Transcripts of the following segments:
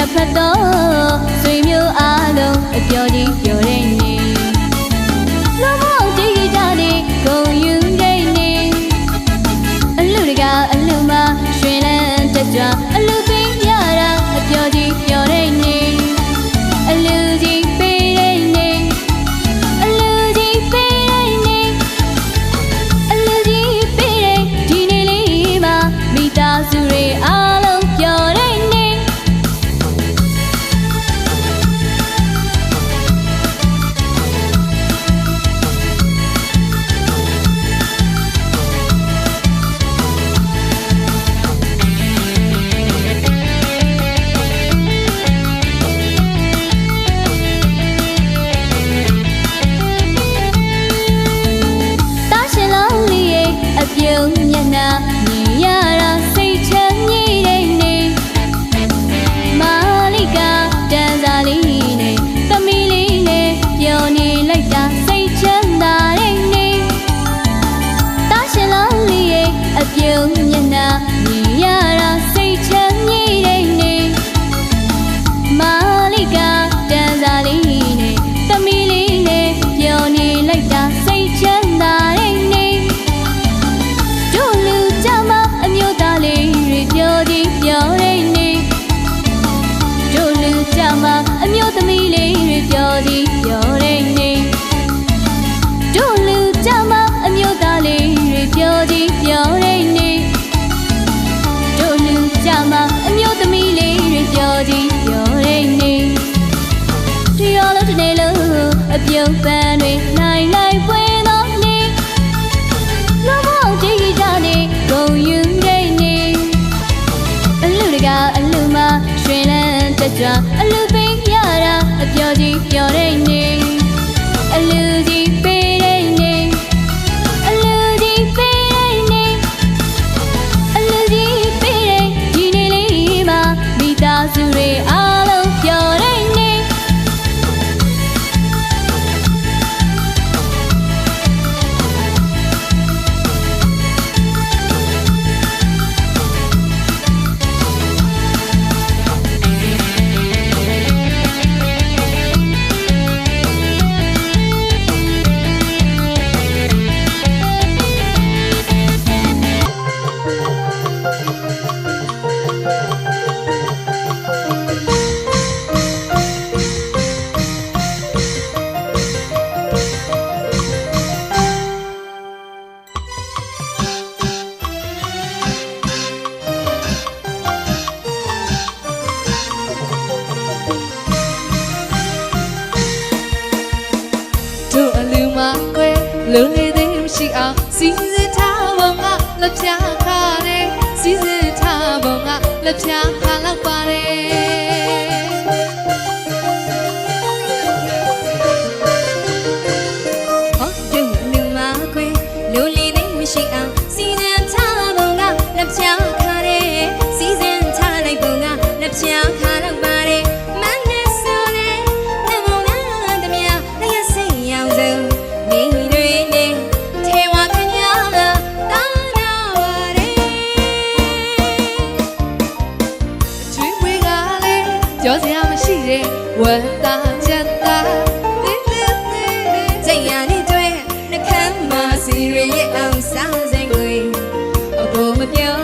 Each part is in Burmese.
နှစ်ဖက်တော့ဆွေမျိုးအားလုံးအပျော်ကြီးပျော်တဲ့နေလောမောတည်ကြတဲ့ဂုံယူတဲ့နေအလူတကအလူမှာရွှင်လန်းတကြအလူပင် လုံလေသေးရှိအောင်စီစဉ်ထားပုံကလက်ဖြာခါတယ်စီစဉ်ထားပုံကလက်ဖြာခါလောက်ပါတယ် ကြောစရာမရှိတဲ့ဝတ်သားချက်သားစိတ်ရနေတွေ့နှကမ်းမှာစီရရဲ့အောင်စားစဉ်ကိုအပေါ်မပြော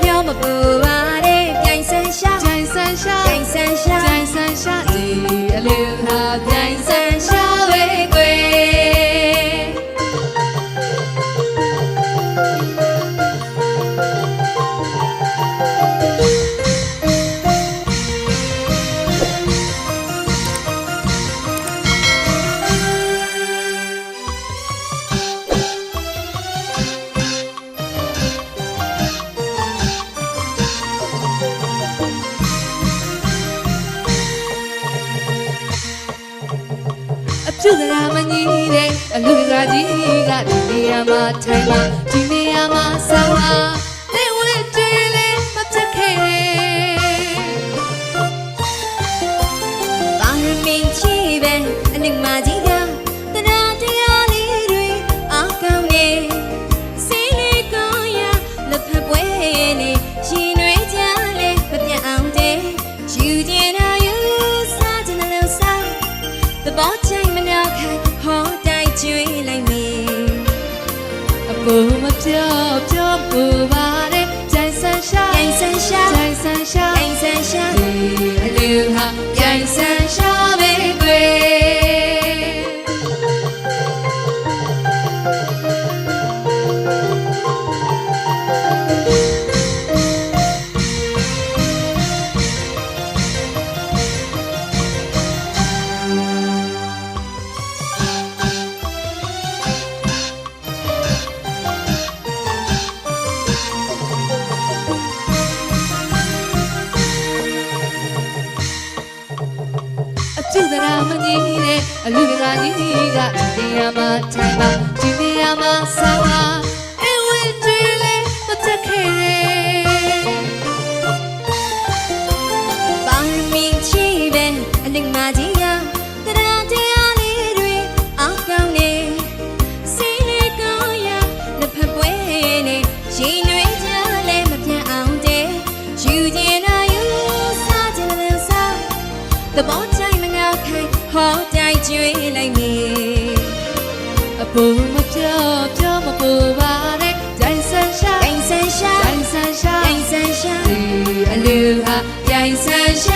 ပြောမပူပါနဲ့ပြိုင်ဆန်းရှာပြိုင်ဆန်းရှာပြိုင်ဆန်းရှာပြိုင်ဆန်းရှာဒီအလူဟာပြိုင်ဆန်းရှာဝေး ကျုပ်ကမငြီးတဲ့အလူကကြီးကဒီနေရာမှာထိုင်မှာဒီနေရာမှာဆောင်းပါ မပြောပြောပူပါနဲ့ကြိုင်ဆန်ရှာပြိုင်ဆ အလူကကြီးကဒီနေရာမှာထိုင်ပါဒီနေရာမှာဆောင်းပါအဝင်းတွေလေးမတက်ခဲ့တဲ့ပါမင်းချီပဲအလင်မကြီးရတရားတရားလေးတွေအောက်ကောင်းနေစိတ်လေးကောင်းရလက်ဖက်ပွဲနဲ့ရှင်တွေကြလဲမပြတ်အောင်တဲ့ယူကျင်တာယူစားကျင်တယ်စားသဘောချိုင်မနာခိုင်ဟောတို က်ကျွေးလိုက်မေအပူမပြောပြောမပူပါနဲ့ကြိုင်ဆန်ရှာပြိုင်ဆန်းရှာကြိုင်ဆန်ရှာပြိုင်ဆန်းရှာဒီအလူဟာကြိုင်ဆန်ရှာ